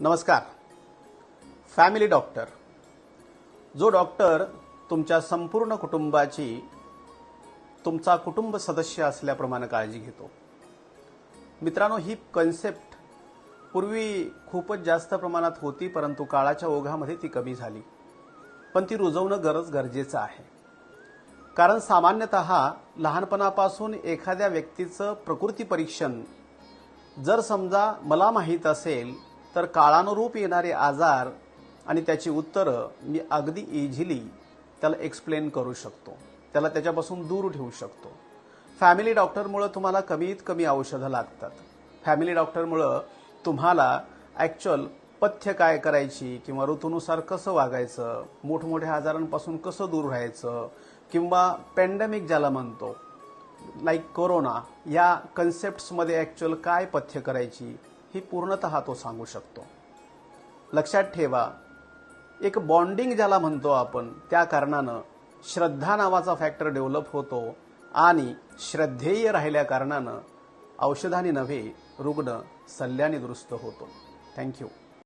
नमस्कार. Family doctor जो doctor तुमच्या संपूर्ण कुटुंबाची तुमचा कुटुंब सदस्य असल्याप्रमाणे काळजी घेतो. मित्रांनो ही कन्सेप्ट पूर्वी खूपच जास्त प्रमाणात होती परंतु काळाच्या ओघामध्ये ती कमी झाली. पण ती रुजवणं गरज गरजेचं आहे. कारण सामान्यतः लहानपणापासून एखाद्या व्यक्तीचं प्रकृती परीक्षण जर समजा मला माहीत असेल तर काळानुरूप येणारे आजार आणि त्याची उत्तरं मी अगदी इझिली त्याला एक्सप्लेन करू शकतो. त्याला त्याच्यापासून दूर ठेवू शकतो. फॅमिली डॉक्टरमुळं तुम्हाला कमीत कमी औषधं लागतात. फॅमिली डॉक्टरमुळं तुम्हाला ॲक्च्युअल पथ्य काय करायची किंवा ऋतूनुसार कसं वागायचं मोठमोठ्या आजारांपासून कसं दूर राहायचं किंवा पॅन्डेमिक ज्याला म्हणतो लाईक कोरोना या कन्सेप्ट्समध्ये ॲक्च्युअल काय पथ्य करायची ही पूर्णतः तो सांगू शकतो. लक्षात ठेवा एक बॉन्डिंग ज्याला म्हणतो आपण त्या कारणानं श्रद्धा नावाचा फॅक्टर डेव्हलप होतो आणि श्रद्धेय राहिल्या कारणानं औषधाने नव्हे रुग्ण सल्ल्याने दुरुस्त होतो. थँक्यू